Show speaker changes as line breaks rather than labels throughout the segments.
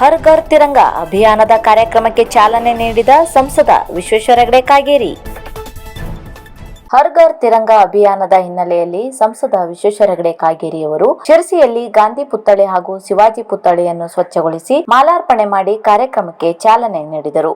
ಹರ್ ಘರ್ ತಿರಂಗ ಅಭಿಯಾನದ ಕಾರ್ಯಕ್ರಮಕ್ಕೆ ಚಾಲನೆ ನೀಡಿದ ಸಂಸದ ವಿಶ್ವೇಶ್ವರ ಹೆಗಡೆ ಕಾಗೇರಿ. ಹರ್ ಘರ್ ತಿರಂಗ ಅಭಿಯಾನದ ಹಿನ್ನೆಲೆಯಲ್ಲಿ ಸಂಸದ ವಿಶ್ವೇಶ್ವರ ಹೆಗಡೆ ಕಾಗೇರಿಯವರು ಶಿರಸಿಯಲ್ಲಿ ಗಾಂಧಿ ಪುತ್ಥಳಿ ಹಾಗೂ ಶಿವಾಜಿ ಪುತ್ಥಳಿಯನ್ನು ಸ್ವಚ್ಛಗೊಳಿಸಿ ಮಾಲಾರ್ಪಣೆ ಮಾಡಿ ಕಾರ್ಯಕ್ರಮಕ್ಕೆ ಚಾಲನೆ ನೀಡಿದರು.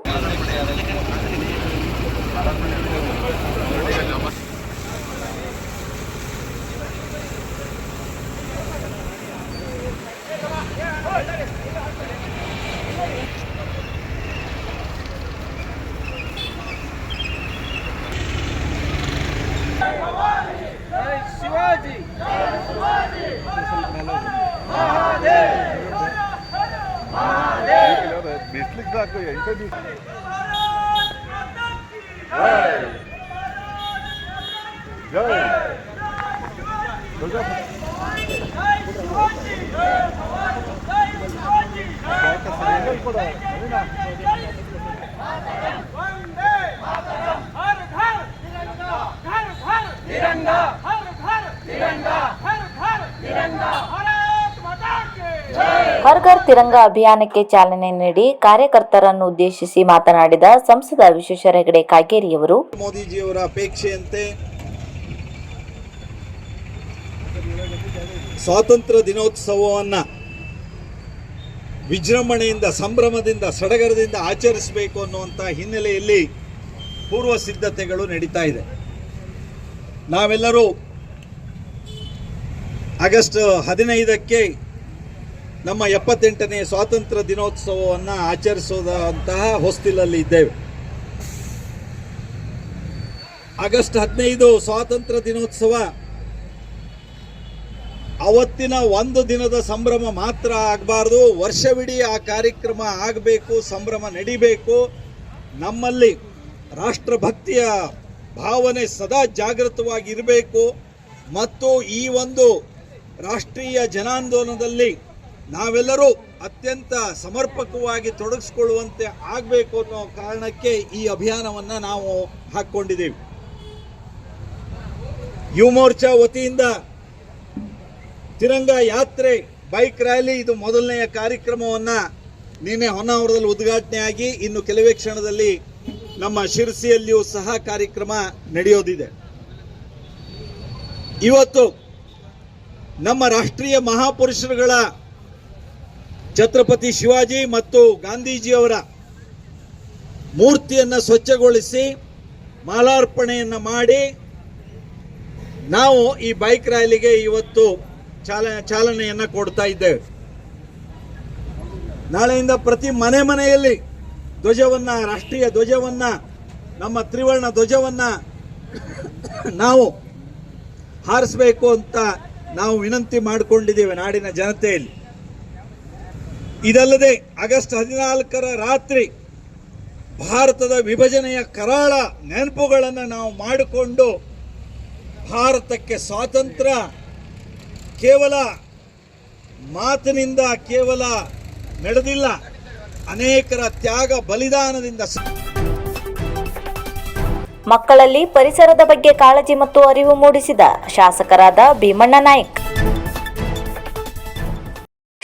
exactly. You could be. Hey. Hey. Hey. Hey. Hey. Hey.
Har Ghar Tiranga ಅಭಿಯಾನಕ್ಕೆ ಚಾಲನೆ ನೀಡಿ ಕಾರ್ಯಕರ್ತರನ್ನು ಉದ್ದೇಶಿಸಿ ಮಾತನಾಡಿದ ಸಂಸದ ವಿಶ್ವೇಶ್ವರ ಹೆಗಡೆ ಕಾಗೇರಿಯವರು.
ಮೋದಿಜಿಯವರ ಅಪೇಕ್ಷೆಯಂತೆ ಸ್ವಾತಂತ್ರ್ಯ ದಿನೋತ್ಸವವನ್ನು ವಿಜೃಂಭಣೆಯಿಂದ, ಸಂಭ್ರಮದಿಂದ, ಸಡಗರದಿಂದ ಆಚರಿಸಬೇಕು ಅನ್ನುವಂಥ ಹಿನ್ನೆಲೆಯಲ್ಲಿ ಪೂರ್ವ ಸಿದ್ಧತೆಗಳು ನಡೀತಾ ಇದೆ. ನಾವೆಲ್ಲರೂ ಆಗಸ್ಟ್ ಹದಿನೈದಕ್ಕೆ ನಮ್ಮ ಎಪ್ಪತ್ತೆಂಟನೇ ಸ್ವಾತಂತ್ರ್ಯ ದಿನೋತ್ಸವವನ್ನು ಆಚರಿಸೋದಂತಹ ಹೊಸ್ತಿಲಲ್ಲಿ ಇದ್ದೇವೆ. ಆಗಸ್ಟ್ ಹದಿನೈದು ಸ್ವಾತಂತ್ರ್ಯ ದಿನೋತ್ಸವ. ಅವತ್ತಿನ ಒಂದು ದಿನದ ಸಂಭ್ರಮ ಮಾತ್ರ ಆಗಬಾರ್ದು. ವರ್ಷವಿಡೀ ಆ ಕಾರ್ಯಕ್ರಮ ಆಗಬೇಕು, ಸಂಭ್ರಮ ನಡಿಬೇಕು. ನಮ್ಮಲ್ಲಿ ರಾಷ್ಟ್ರಭಕ್ತಿಯ ಭಾವನೆ ಸದಾ ಜಾಗೃತವಾಗಿ ಇರಬೇಕು ಮತ್ತು ಈ ಒಂದು ರಾಷ್ಟ್ರೀಯ ಜನಾಂದೋಲನದಲ್ಲಿ ನಾವೆಲ್ಲರೂ ಅತ್ಯಂತ ಸಮರ್ಪಕವಾಗಿ ತೊಡಗಿಸ್ಕೊಳ್ಳುವಂತೆ ಆಗಬೇಕು ಅನ್ನೋ ಕಾರಣಕ್ಕೆ ಈ ಅಭಿಯಾನವನ್ನು ನಾವು ಹಾಕ್ಕೊಂಡಿದ್ದೀವಿ. ಯುವ ಮೋರ್ಚಾ ವತಿಯಿಂದ ತಿರಂಗ ಯಾತ್ರೆ, ಬೈಕ್ ರ್ಯಾಲಿ ಇದು ಮೊದಲನೆಯ ಕಾರ್ಯಕ್ರಮವನ್ನು ನಿನ್ನೆ ಹೊನ್ನಾವರದಲ್ಲಿ ಉದ್ಘಾಟನೆಯಾಗಿ ಇನ್ನು ಕೆಲವೇ ಕ್ಷಣದಲ್ಲಿ ನಮ್ಮ ಶಿರಸಿಯಲ್ಲಿಯೂ ಸಹ ಕಾರ್ಯಕ್ರಮ ನಡೆಯೋದಿದೆ. ಇವತ್ತು ನಮ್ಮ ರಾಷ್ಟ್ರೀಯ ಮಹಾಪುರುಷರುಗಳ ಛತ್ರಪತಿ ಶಿವಾಜಿ ಮತ್ತು ಗಾಂಧೀಜಿಯವರ ಮೂರ್ತಿಯನ್ನು ಸ್ವಚ್ಛಗೊಳಿಸಿ ಮಾಲಾರ್ಪಣೆಯನ್ನು ಮಾಡಿ ನಾವು ಈ ಬೈಕ್ ರ್ಯಾಲಿಗೆ ಇವತ್ತು ಚಾಲ, ಚಾಲನೆಯನ್ನು ಕೊಡ್ತಾ ಇದ್ದೇವೆ. ನಾಳೆಯಿಂದ ಪ್ರತಿ ಮನೆ ಮನೆಯಲ್ಲಿ ಧ್ವಜವನ್ನ, ರಾಷ್ಟ್ರೀಯ ಧ್ವಜವನ್ನ, ನಮ್ಮ ತ್ರಿವರ್ಣ ಧ್ವಜವನ್ನ ನಾವು ಹಾರಿಸಬೇಕು ಅಂತ ನಾವು ವಿನಂತಿ ಮಾಡಿಕೊಂಡಿದ್ದೇವೆ ನಾಡಿನ ಜನತೆಯಲ್ಲಿ. ಇದಲ್ಲದೆ ಆಗಸ್ಟ್ ಹದಿನಾಲ್ಕರ ರಾತ್ರಿ ಭಾರತದ ವಿಭಜನೆಯ ಕರಾಳ ನೆನಪುಗಳನ್ನು ನಾವು ಮಾಡಿಕೊಂಡು ಭಾರತಕ್ಕೆ ಸ್ವಾತಂತ್ರ್ಯ ಕೇವಲ ಮಾತಿನಿಂದ ಕೇವಲ ನಡೆದಿಲ್ಲ, ಅನೇಕರ ತ್ಯಾಗ ಬಲಿದಾನದಿಂದ
ಮಕ್ಕಳಲ್ಲಿ ಪರಿಸರದ ಬಗ್ಗೆ ಕಾಳಜಿ ಮತ್ತು ಅರಿವು ಮೂಡಿಸಿದ ಶಾಸಕರಾದ ಭೀಮಣ್ಣ ನಾಯ್ಕ್.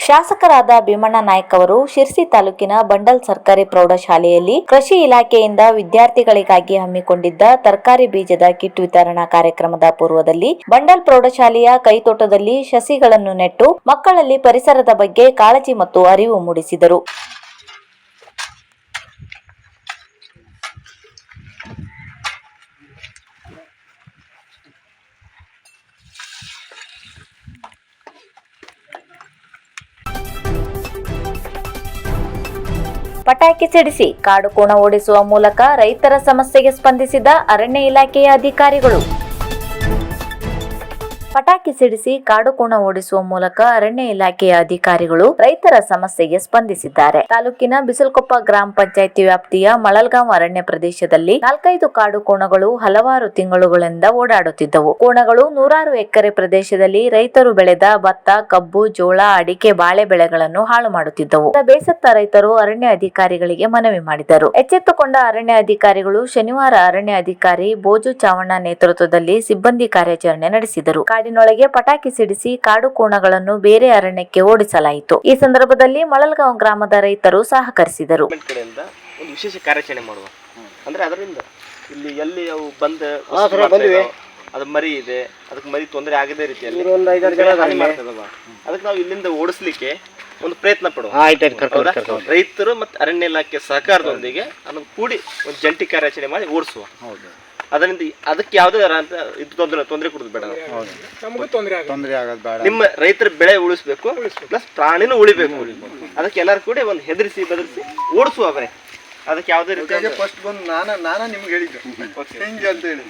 ಶಾಸಕರಾದ ಭೀಮಣ್ಣ ನಾಯ್ಕ ಅವರು ಶಿರ್ಸಿ ತಾಲೂಕಿನ ಬಂಡಲ್ ಸರ್ಕಾರಿ ಪ್ರೌಢಶಾಲೆಯಲ್ಲಿ ಕೃಷಿ ಇಲಾಖೆಯಿಂದ ವಿದ್ಯಾರ್ಥಿಗಳಿಗಾಗಿ ಹಮ್ಮಿಕೊಂಡಿದ್ದ ತರಕಾರಿ ಬೀಜದ ಕಿಟ್ ವಿತರಣಾ ಕಾರ್ಯಕ್ರಮದ ಪೂರ್ವದಲ್ಲಿ ಬಂಡಲ್ ಪ್ರೌಢಶಾಲೆಯ ಕೈತೋಟದಲ್ಲಿ ಸಸಿಗಳನ್ನು ನೆಟ್ಟು ಮಕ್ಕಳಲ್ಲಿ ಪರಿಸರದ ಬಗ್ಗೆ ಕಾಳಜಿ ಮತ್ತು ಅರಿವು ಮೂಡಿಸಿದರು. ಪಟಾಕಿ ಸಿಡಿಸಿ ಕಾಡು ಕೋಣ ಓಡಿಸುವ ಮೂಲಕ ರೈತರ ಸಮಸ್ಯೆಗೆ ಸ್ಪಂದಿಸಿದ ಅರಣ್ಯ ಇಲಾಖೆಯ ಅಧಿಕಾರಿಗಳು. ಪಟಾಕಿ ಸಿಡಿಸಿ ಕಾಡು ಕೋಣ ಓಡಿಸುವ ಮೂಲಕ ಅರಣ್ಯ ಇಲಾಖೆಯ ಅಧಿಕಾರಿಗಳು ರೈತರ ಸಮಸ್ಯೆಗೆ ಸ್ಪಂದಿಸಿದ್ದಾರೆ. ತಾಲೂಕಿನ ಬಿಸಲ್ಕೊಪ್ಪ ಗ್ರಾಮ ಪಂಚಾಯಿತಿ ವ್ಯಾಪ್ತಿಯ ಮಳಲ್ಗಾಂವ್ ಅರಣ್ಯ ಪ್ರದೇಶದಲ್ಲಿ ನಾಲ್ಕೈದು ಕಾಡು ಕೋಣಗಳು ಹಲವಾರು ತಿಂಗಳುಗಳಿಂದ ಓಡಾಡುತ್ತಿದ್ದವು. ಕೋಣಗಳು ನೂರಾರು ಎಕರೆ ಪ್ರದೇಶದಲ್ಲಿ ರೈತರು ಬೆಳೆದ ಭತ್ತ, ಕಬ್ಬು, ಜೋಳ, ಅಡಿಕೆ ಬಾಳೆ ಬೆಳೆಗಳನ್ನು ಹಾಳು ಮಾಡುತ್ತಿದ್ದವು. ಬೇಸತ್ತ ರೈತರು ಅರಣ್ಯ ಅಧಿಕಾರಿಗಳಿಗೆ ಮನವಿ ಮಾಡಿದರು. ಎಚ್ಚೆತ್ತುಕೊಂಡ ಅರಣ್ಯ ಅಧಿಕಾರಿಗಳು ಶನಿವಾರ ಅರಣ್ಯ ಅಧಿಕಾರಿ ಬೋಜು ಚಾವಣ್ಣ ನೇತೃತ್ವದಲ್ಲಿ ಸಿಬ್ಬಂದಿ ಕಾರ್ಯಾಚರಣೆ ನಡೆಸಿದರು. ಕಾಡಿನೊಳಗೆ ಪಟಾಕಿ ಸಿಡಿಸಿ ಕಾಡು ಕೋಣಗಳನ್ನು ಬೇರೆ ಅರಣ್ಯಕ್ಕೆ ಓಡಿಸಲಾಯಿತು. ಈ ಸಂದರ್ಭದಲ್ಲಿ ಮಳಲ್ಗಾಂವ್ ಗ್ರಾಮದ ರೈತರು ಸಹಕರಿಸಿದರು.
ಒಂದು ವಿಶೇಷ ಕಾರ್ಯಾಚರಣೆ ಮಾಡುವ. ಅಂದ್ರೆ ಅದರಿಂದ ಇಲ್ಲಿ ಎಲ್ಲಿ ಅವು ಬಂದ ಅದು ಮರಿ ಇದೆ ಅದಕ್ಕೆ ಮರಿ ತೊಂದರೆ ಆಗದೇ ರೀತಿಯಲ್ಲಿ. ಅದಕ್ಕೆ ನಾವು ಇಲ್ಲಿಂದ ಓಡಿಸ್ಲಿಕ್ಕೆ ಒಂದು ಪ್ರಯತ್ನ ಪಡುವ. ರೈತರು ಮತ್ತೆ ಅರಣ್ಯ ಇಲಾಖೆ ಸಹಕಾರದೊಂದಿಗೆ ಅದನ್ನು ಕೂಡಿ ಒಂದು ಜಂಟಿ ಕಾರ್ಯಾಚರಣೆ ಮಾಡಿ ಓಡಿಸುವ. ಅದರಿಂದ ಅದಕ್ಕೆ ಯಾವುದೇ ಇದು ತೊಂದರೆ ತೊಂದರೆ ಕೊಡೋದು ಬೇಡ. ನಾವು.
ನಮಗೂ ತೊಂದರೆ ಆಗುತ್ತೆ.
ತೊಂದರೆ ಆಗೋದು ಬೇಡ.
ನಿಮ್ಮ ರೈತರ ಬೆಳೆ ಉಳಿಸ್ಬೇಕು ಪ್ಲಸ್ ಪ್ರಾಣಿನೂ ಉಳಿಬೇಕು. ಅದಕ್ಕೆ ಎಲ್ಲರೂ ಕೂಡ ಒಂದು ಹೆದರಿಸಿ ಬೆದರಿಸಿ ಓಡಿಸುವ ಅವರೇ. ಅದಕ್ಕೆ ಯಾವುದೇ ರೀತಿ
ಫಸ್ಟ್ ಬಂದು ನಾನ ನಾನು ನಿಮ್ಗೆ ಹೇಳಿದ್ದೆ. ಹೆಂಗೆ ಅಂತ ಹೇಳಿ